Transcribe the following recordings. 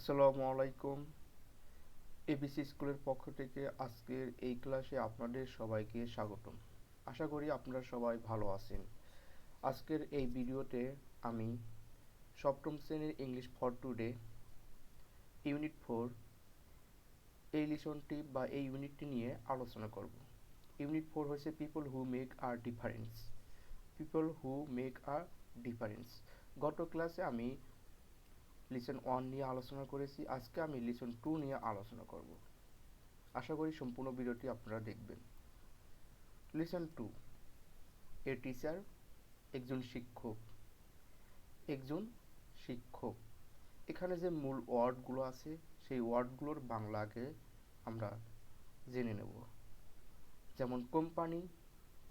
আসসালামু আলাইকুম। এবিসি স্কুলের পক্ষ থেকে আজকের এই ক্লাসে আপনাদের সবাইকে স্বাগতম। আশা করি আপনারা সবাই ভালো আছেন। আজকের এই ভিডিওতে আমি সপ্তম শ্রেণির English for today unit four এই লিসনটি বা এই ইউনিটটি নিয়ে আলোচনা করব। ইউনিট ফোর হচ্ছে people who make a difference people who make a difference গত ক্লাসে আমি লিসন ওয়ান নিয়ে আলোচনা করেছি। আজকে আমি লিসন টু নিয়ে আলোচনা করব। আশা করি সম্পূর্ণ ভিডিওটি আপনারা দেখবেন। লিসন টু এ টিচার একজন শিক্ষক। একজন শিক্ষক। এখানে যে মূল ওয়ার্ডগুলো আছে, সেই ওয়ার্ডগুলোর বাংলাকে আমরা জেনে নেব। যেমন কোম্পানি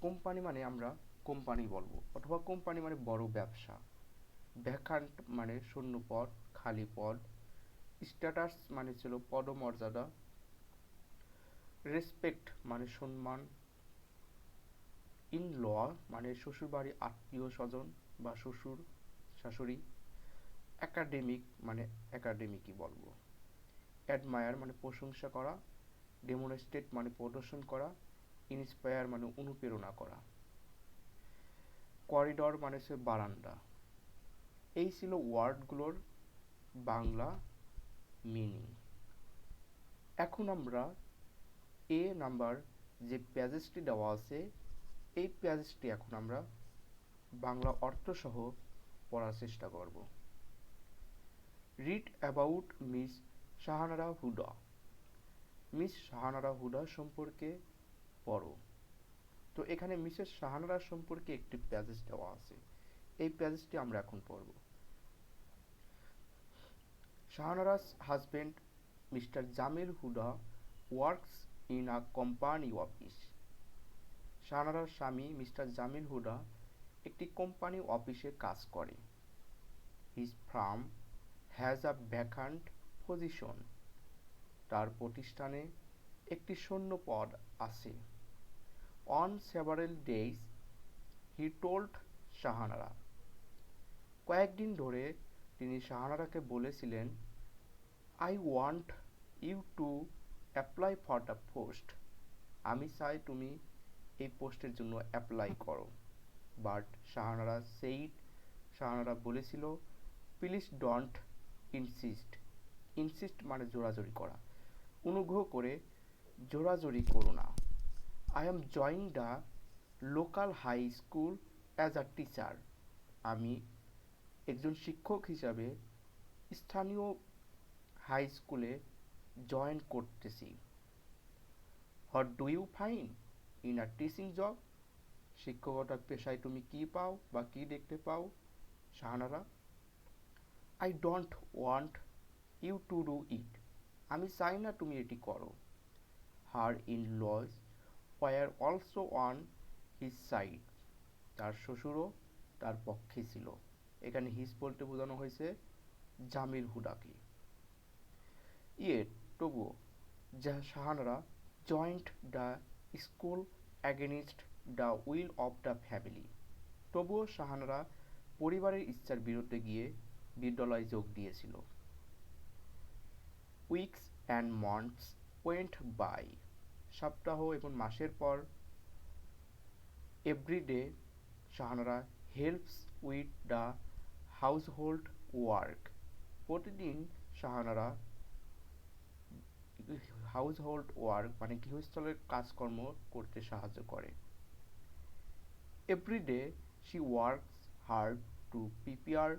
কোম্পানি মানে আমরা কোম্পানি বলব, অথবা কোম্পানি মানে বড় ব্যবসা। ভ্যাকান্ট মানে শূন্য পদ খালি পদ। স্ট্যাটাস মানে ছিল পদমর্যাদা। রেসপেক্ট মানে সম্মান। ইন ল মানে শ্বশুরবাড়ি আত্মীয় স্বজন বা শ্বশুর, শাশুড়ি। একাডেমিক মানে একাডেমিকই বলব। অ্যাডমায়ার মানে প্রশংসা করা। ডেমনস্ট্রেট মানে প্রদর্শন করা। ইন্সপায়ার মানে অনুপ্রেরণা করা। করিডর মানে হচ্ছে বারান্দা। এই ছিল ওয়ার্ডগুলোর বাংলা মিনিং এখন আমরা এ নাম্বার যে প্যাজেসটি দেওয়া আছে, এই প্যাজেসটি এখন আমরা বাংলা অর্থসহ পড়ার চেষ্টা করব। Read about Miss Shahanara Huda Miss Shahanara Huda সম্পর্কে পড়ো। তো এখানে মিসেস শাহানারা সম্পর্কে একটি প্যাজেস দেওয়া আছে। এই প্যাজেসটি আমরা এখন পড়ব। Shahanara's husband Mister Jamil Huda works in a company office শাহানারার স্বামী মিস্টার জামিল হুডা একটি কোম্পানি অফিসে কাজ করে। His firm has a vacant position তার প্রতিষ্ঠানে একটি শূন্য পদ আছে। On several days he told Shahanara কয়েকদিন ধরে তিনি শাহানারাকে বলেছিলেন I want you to apply for the post আমি চাই তুমি এই পোস্টের জন্য অ্যাপ্লাই করো। বাট শাহানারা সেইড শাহানারা বলেছিল প্লিজ ডন্ট ইনসিস্ট ইনসিস্ট মানে জোরাজোরি করা। অনুগ্রহ করে জোরাজোরি করো না। I am joining the local high school as a teacher আমি একজন শিক্ষক হিসাবে স্থানীয় হাই স্কুলে জয়েন করতেছি। What do you fine in a teaching job শিক্ষকতার পেশায় তুমি কি পাও বা কি দেখতে পাও? Shahanara I don't want you to do it আমি চাই না তুমি এটি করো। Her in laws were also on his side তার শ্বশুরও তার পক্ষে ছিল। এখানে হিস বলতে বোঝানো হয়েছে জামিল হুডাকে ইয়ে তবুও, যা Shahanara joined the school against the will of the family. তবুও শাহানারা পরিবারের ইচ্ছার বিরুদ্ধে গিয়ে বিদ্যালয়ে যোগ দিয়েছিল। Weeks and months went by. সপ্তাহ এবং মাসের পর everyday Shahanara helps with the household work. প্রতিদিন শাহানারা হাউসহোল্ড ওয়ার্ক মানে গৃহস্থলের কাজকর্ম করতে সাহায্য করে। Everyday she works hard to prepare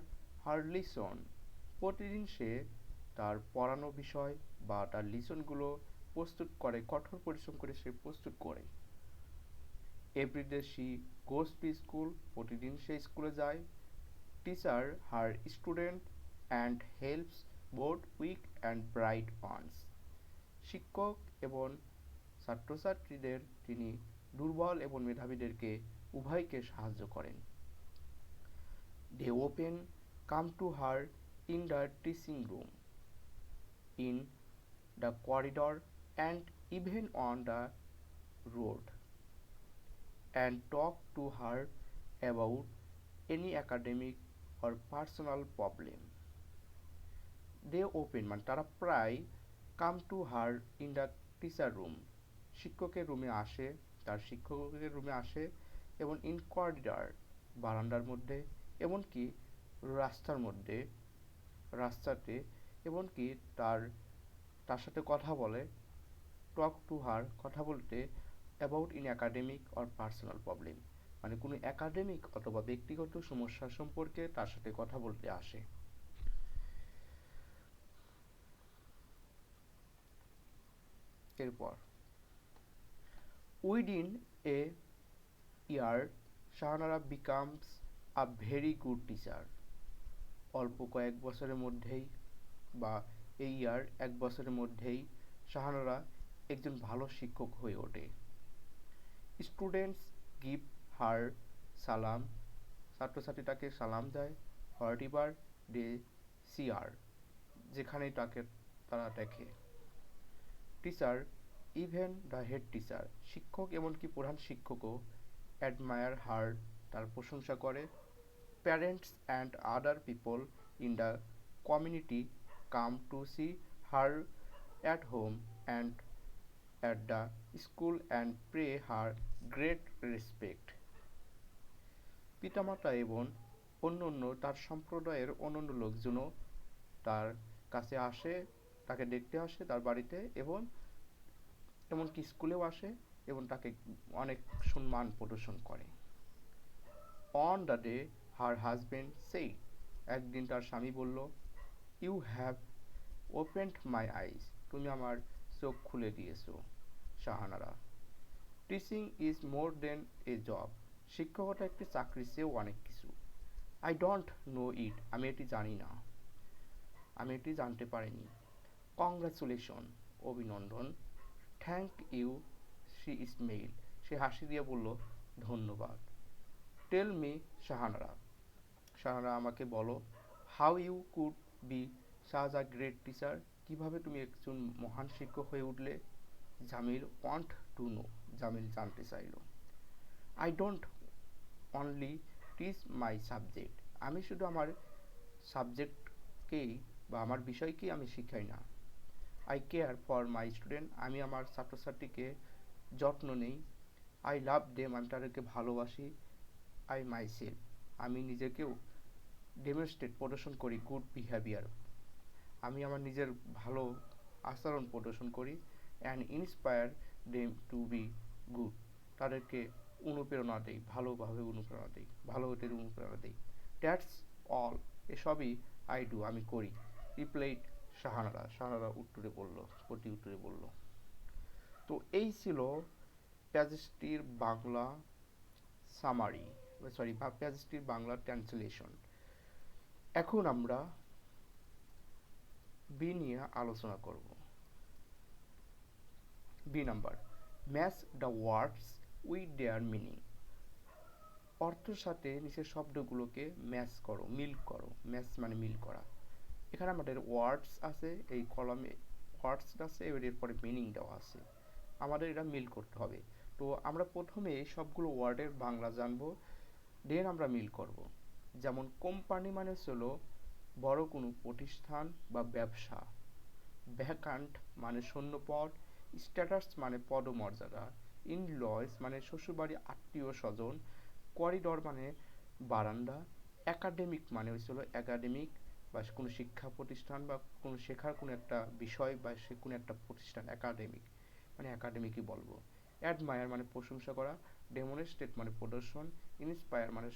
her lesson প্রতিদিন সে তার পড়ানো বিষয় বা তার লিসনগুলো প্রস্তুত করে, কঠোর পরিশ্রম করে সে প্রস্তুত করে। Everyday she goes to school প্রতিদিন সে স্কুলে যায়। Teacher her student and helps both weak and bright ones শিক্ষক এবং ছাত্রছাত্রীদের তিনি দুর্বল এবং মেধাবীদেরকে উভয়কে সাহায্য করেন they often come to her in the teaching room in the corridor and even on the road and talk to her about any academic or personal problem. They often মানে তারা প্রায় come to her in the teacher room. শিক্ষকের রুমে আসে, তার শিক্ষকের রুমে আসে এবং ইন করিডর, বারান্দার মধ্যে, এমনকি রাস্তার মধ্যে, রাস্তাতে, এমনকি তার তার সাথে কথা বলে। টক টু হার, কথা বলতে about in academic or personal problem মানে কোনো একাডেমিক অথবা ব্যক্তিগত সমস্যা সম্পর্কে তার সাথে কথা বলতে আসে। এরপর within a year Shahanara becomes a very good teacher. অল্প কয়েক বছরের মধ্যেই বা এই ইয়ার এক বছরের মধ্যেই শাহানারা একজন ভালো শিক্ষক হয়ে ওঠে। স্টুডেন্টস গিভ হার সালাম। ছাত্রছাত্রী তাকে সালাম দেয় হোয়াট ডে সিআর যেখানেই তাকে, তারা দেখে। Teacher, even the head teacher. শিক্ষক এমনকি প্রধান শিক্ষকও অ্যাডমায়ার হার তার প্রশংসা করে। Parents and other people in the community come to see her at home and at the school and pay her great respect. পিতামাতা এবং অন্য অন্য তার সম্প্রদায়ের অন্য অন্য লোকজনও তার কাছে আসে। তাকে দেখতে আসে তার বাড়িতে এবং এমনকি স্কুলেও আসে এবং তাকে অনেক সম্মান প্রদর্শন করে। On the day her husband সেই একদিন তার স্বামী বলল you have opened my eyes তুমি আমার চোখ খুলে দিয়েছ, Shahanara. Teaching is more than a job শিক্ষকতা একটি চাকরির চেয়েও অনেক কিছু। আই ডোন্ট নো ইট আমি এটি জানি না। আমি এটি জানতে পারিনি। কংগ্রাচুলেশন, অভিনন্দন। Thank you, she smiled. সে হাসি দিয়ে বলল, ধন্যবাদ। Tell me, Shahanara. শাহানারা আমাকে বলো, হাউ ইউ কুড বি সাজ আ গ্রেট টিচার? কীভাবে তুমি একজন মহান শিক্ষক হয়ে উঠলে? Jamil want to know. Jamil জানতে চাইল, I don't only teach my subject. আমি শুধু আমার সাবজেক্টকেই বা আমার বিষয়কেই আমি শিখাই না। I care for my student আমি আমার ছাত্রছাত্রীকে যত্ন নেই। আই লাভ দেম আমি তাদেরকে ভালোবাসি। আই মাই সেলফ আমি নিজেকেও ডেমনস্ট্রেট প্রদর্শন করি। গুড বিহেভিয়ার আমি আমার নিজের ভালো আচরণ প্রদর্শন করি and inspire them to be good তাদেরকে অনুপ্রেরণা দেই, ভালোভাবে অনুপ্রেরণা দিই, ভালো হতে অনুপ্রেরণা দিই। দ্যাটস অল এসবই আই ডু আমি করি। রিপ্লাইড শাহানারা শাহানারা উত্তরে বলল প্রতি উত্তরে বলল। তো এই ছিল প্যাজেসটির বাংলা সামারি সরি প্যাজেসটির বাংলা ট্রান্সলেশন এখন আমরা বি নিয়ে আলোচনা করব। B number match the words with their meaning অর্থের সাথে নিচের শব্দগুলোকে ম্যাচ করো মিল করো। ম্যাচ মানে মিল করা। এখানে আমাদের ওয়ার্ডস আছে, এই কলমে ওয়ার্ডস আছে, এবার এরপরে মিনিং দেওয়া আছে। আমাদের এটা মিল করতে হবে। তো আমরা প্রথমে সবগুলো ওয়ার্ডের বাংলা জানব দেন আমরা মিল করব। যেমন কোম্পানি মানে হলো বড় কোনো প্রতিষ্ঠান বা ব্যবসা। ভ্যাকান্ট মানে শূন্যপদ স্ট্যাটাস মানে পদমর্যাদা। ইন লস মানে শ্বশুরবাড়ি আত্মীয় স্বজন। করিডর মানে বারান্দা। একাডেমিক মানে হচ্ছিল একাডেমিক বা কোনো শিক্ষা প্রতিষ্ঠান বা কোনো শেখার কোনো একটা বিষয় বা সে কোনো একটা প্রতিষ্ঠান একাডেমিক মানে একাডেমিকই বলব। অ্যাডমায়ার মানে প্রশংসা করা ডেমনস্ট্রেট মানে প্রদর্শন ইন্সপায়ার মানে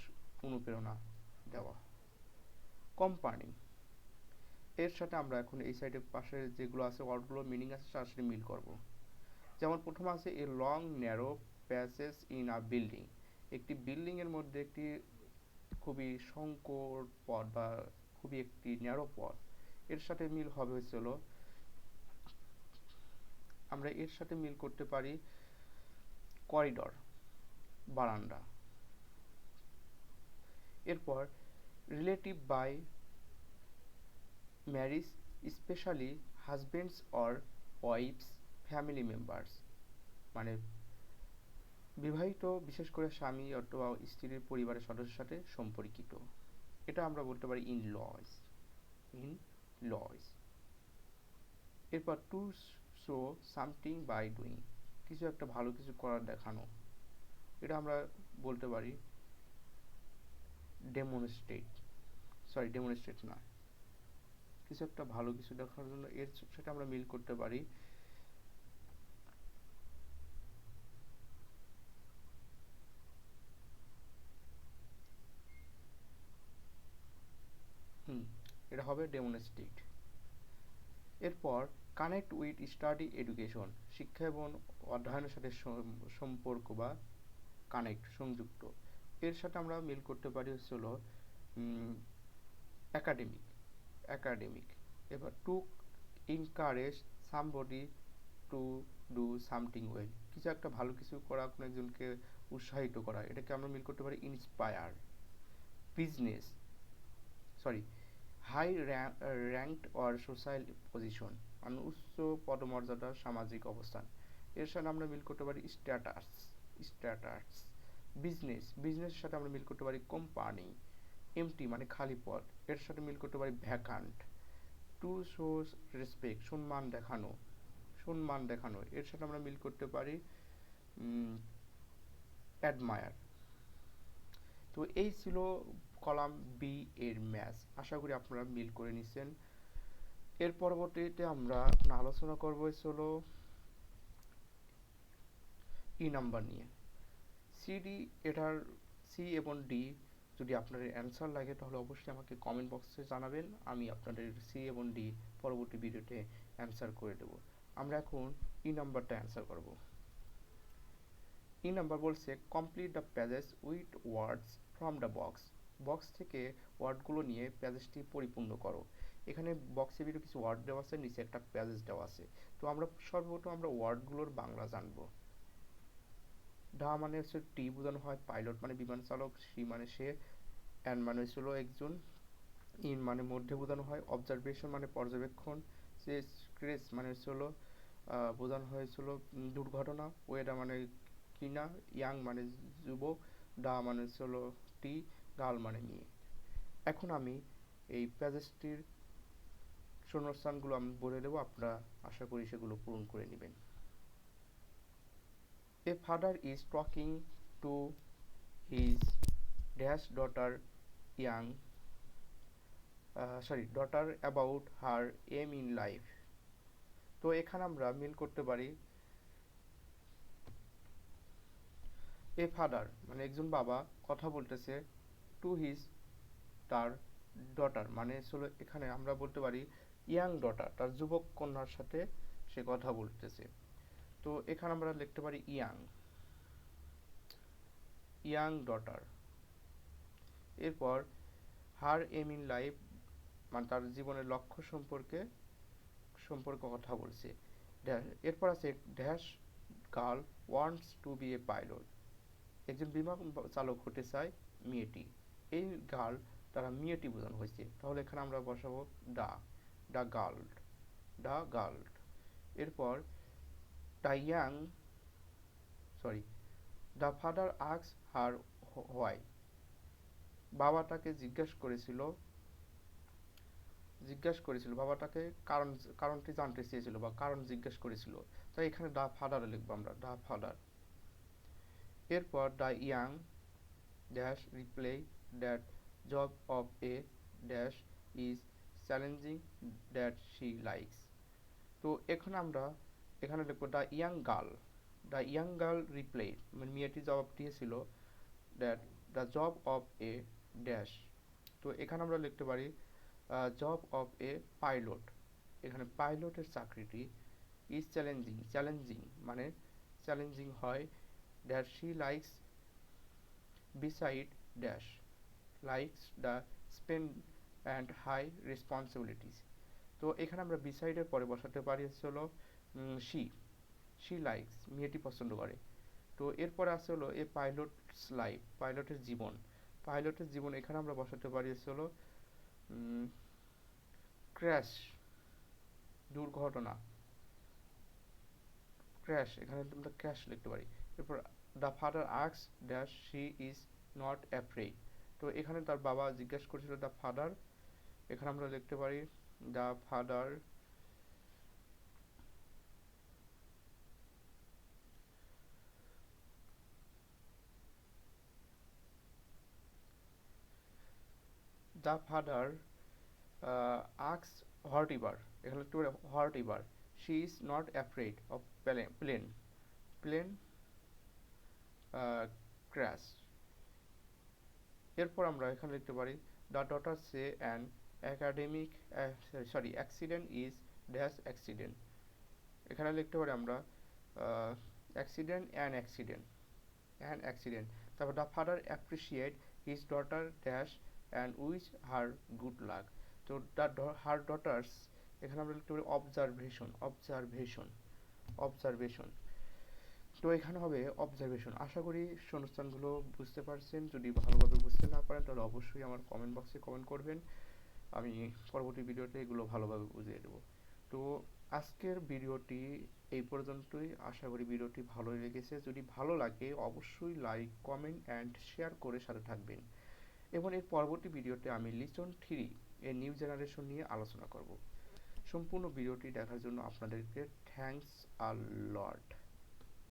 অনুপ্রেরণা দেওয়া। কোম্পানি এর সাথে আমরা এখন এই সাইডের পাশে যেগুলো আছে ওয়ার্ডগুলো মিনিং আছে, তার সাথে মিল করব। যেমন প্রথম আছে a long narrow passage in a building একটি বিল্ডিংয়ের মধ্যে একটি খুবই সংকর পথ বা খুবই একটি ন্যারো পথ। এর সাথে মিল হবে হচ্ছিল আমরা এর সাথে মিল করতে পারি করিডর বারান্দা। এরপর relative by marriage specially husband's or wife's family members মানে বিবাহিত, বিশেষ করে স্বামী অথবা স্ত্রীর পরিবারের সদস্যের সাথে সম্পর্কিত। এটা আমরা বলতে পারি ইন লস ইন লস এরপর to show something by doing কিছু একটা ভালো কিছু করার দেখানো। এটা আমরা বলতে পারি ডেমনস্ট্রেট সরি ডেমনস্ট্রেট না কিছু একটা ভালো কিছু দেখানোর জন্য এর সেটা আমরা মিল করতে পারি হুম এটা হবে ডেমনস্ট্রেট এরপর কানেক্ট উইথ স্টাডি এডুকেশন শিক্ষা এবং অধ্যয়নের সাথে সম্পর্ক বা কানেক্ট সংযুক্ত। এর সাথে আমরা মিল করতে পারি হচ্ছে হলো একাডেমিক একাডেমিক এবার to encourage somebody to do something well কিছু একটা ভালো কিছু করা, কোনো একজনকে উৎসাহিত করা। এটাকে আমরা মিল করতে পারি inspire business sorry high ranked or social position মানে উচ্চ পদমর্যাদার সামাজিক অবস্থান। এর সাথে আমরা মিল করতে পারি স্ট্যাটাস স্ট্যাটাস, বিজনেস, বিজনেসের সাথে আমরা মিল করতে পারি কোম্পানি, এমটি মানে খালি পদ। এর সাথে মিল করতে পারি ভ্যাকান্ট। টু শোস রেসপেক্ট, সম্মান দেখানো সম্মান দেখানো। এর সাথে আমরা মিল করতে পারি অ্যাডমায়ার। তো এই ছিল কলাম বি এর ম্যাথ আশা করি আপনারা মিল করে নিছেন। এর পরবর্তীতে আমরা আলোচনা করব হলো ই নাম্বার নিয়ে। সিডি এটার সি এবং ডি যদি আপনাদের অ্যান্সার লাগে, তাহলে অবশ্যই আমাকে কমেন্ট বক্সে জানাবেন। আমি আপনাদের সি এবং ডি পরবর্তী ভিডিওতে অ্যান্সার করে দেব। আমরা এখন ই নাম্বারটা অ্যান্সার করব। ই নাম্বার বলছে complete the passage with words from the box box থেকে ওয়ার্ডগুলো নিয়ে প্যাজেসটি পরিপূর্ণ করো। এখানে বক্সে ভিতরে কিছু ওয়ার্ড দেওয়া আছে, নিচে একটা প্যাজেস দেওয়া আছে। তো আমরা সর্বপ্রথম আমরা ওয়ার্ডগুলোর বাংলা জানব। ডা মানে হচ্ছে টি বোঝানো হয় পাইলট মানে বিমান চালক, সি মানে সে অ্যান মানে হচ্ছিল একজন, ইন মানে মধ্যে বোঝানো হয় অবজারভেশন মানে পর্যবেক্ষণ ক্রেস মানে হচ্ছিল বোঝানো হয়েছিল দুর্ঘটনা ওয়েডা মানে কিনা ইয়াং মানে যুবক ডা মানে হচ্ছিল টি গাল মানে মেয়ে এখন আমি এই প্যাজেসটির শূন্যস্থানগুলো আমি বলে দেবো আপনারা আশা করি সেগুলো পূরণ করে নেবেন। Father is talking to his dash daughter young uh, sorry daughter about her aim in life. তো এখানে আমরা মিল করতে পারি এ ফাদার মানে একজন বাবা কথা বলতেছে টু হিজ তার ডটার মানে হলো এখানে আমরা বলতে পারি ইয়াং ডটার তার যুবক কন্যার সাথে সে কথা বলতেছে। তো এখানে আমরা লিখতে পারি ইয়াং ইয়াং ডটার এরপর হার এম ইন লাইফ মানে তার জীবনের লক্ষ্য সম্পর্কে সম্পর্কে কথা বলছে। এরপর আছে dash girl wants to be a pilot একজন বিমান চালক হতে চায় মেয়েটি। এই গার্ল তারা মেয়েটি বোঝানো হয়েছে। তাহলে এখানে আমরা বসাবো ডা ডা গার্ল ডা গার্ল এরপর the young, sorry the father asks her why. বাবা তাকে জিজ্ঞেস করেছিল জিজ্ঞেস করেছিল, বাবা তাকে কারণ, কারণটি জানতে চেয়েছিল বা কারণ জিজ্ঞেস করেছিল। তাই এখানে দা ফাদার লিখব আমরা দা ফাদার। এরপর the young, dash, reply that job of a dash is challenging that she likes তো এখন আমরা এখানে লিখব the young girl the young girl reply মানে মেয়েটি জবাব দিয়েছিল that the job of a dash তো এখানে আমরা লিখতে পারি জব অফ এ পাইলট এখানে পাইলটের চাকরিটি ইজ চ্যালেঞ্জিং চ্যালেঞ্জিং মানে চ্যালেঞ্জিং হয় that she likes beside dash likes the spend and high responsibilities তো এখানে আমরা বিসাইডের পরে বসাতে পারি হলো শি শি লাইকস মেয়েটি পছন্দ করে। তো এরপরে আছে হলো এ পাইলটস লাইফ পাইলটের জীবন। পাইলটের জীবন এখানে আমরা বসাতে পারি হলো ক্র্যাশ দুর্ঘটনা। ক্র্যাশ এখানে আমরা ক্র্যাশ লিখতে পারি। এরপর the father asks dash she is not afraid তো এখানে তার বাবা জিজ্ঞাসা করেছিল দ্য ফাদার এখানে আমরা লিখতে পারি the father the father asks whether এখানে লিখতে পারি হর্টিবার she is not afraid of plane plane plane crash এরপর আমরা এখানে লিখতে পারি the daughter says an academic sorry accident is dash accident এখানে লিখতে পারি আমরা accident an accident an accident তারপর the father appreciate his daughter dash and wish her good luck তো দ্য হার ডটার্স এখানে আমরা লিখতে পারি অবজারভেশন অবজারভেশন অবজারভেশন তো এখানে হবে অবজারভেশন আশা করি শূন্যস্থানগুলো বুঝতে পারছেন। যদি ভালোভাবে বুঝতে না পারেন, তাহলে অবশ্যই আমার কমেন্ট বক্সে কমেন্ট করবেন। আমি পরবর্তী ভিডিওতে এগুলো ভালোভাবে বুঝিয়ে দেবো। তো আজকের ভিডিওটি এই পর্যন্তই। আশা করি ভিডিওটি ভালো লেগেছে। যদি ভালো লাগে, অবশ্যই লাইক কমেন্ট অ্যান্ড শেয়ার করে সাথে থাকবেন। এবং এর পরবর্তী ভিডিওতে আমি লিসন থ্রি এর নিউ জেনারেশন নিয়ে আলোচনা করব। সম্পূর্ণ ভিডিওটি দেখার জন্য আপনাদেরকে থ্যাঙ্কস আ লট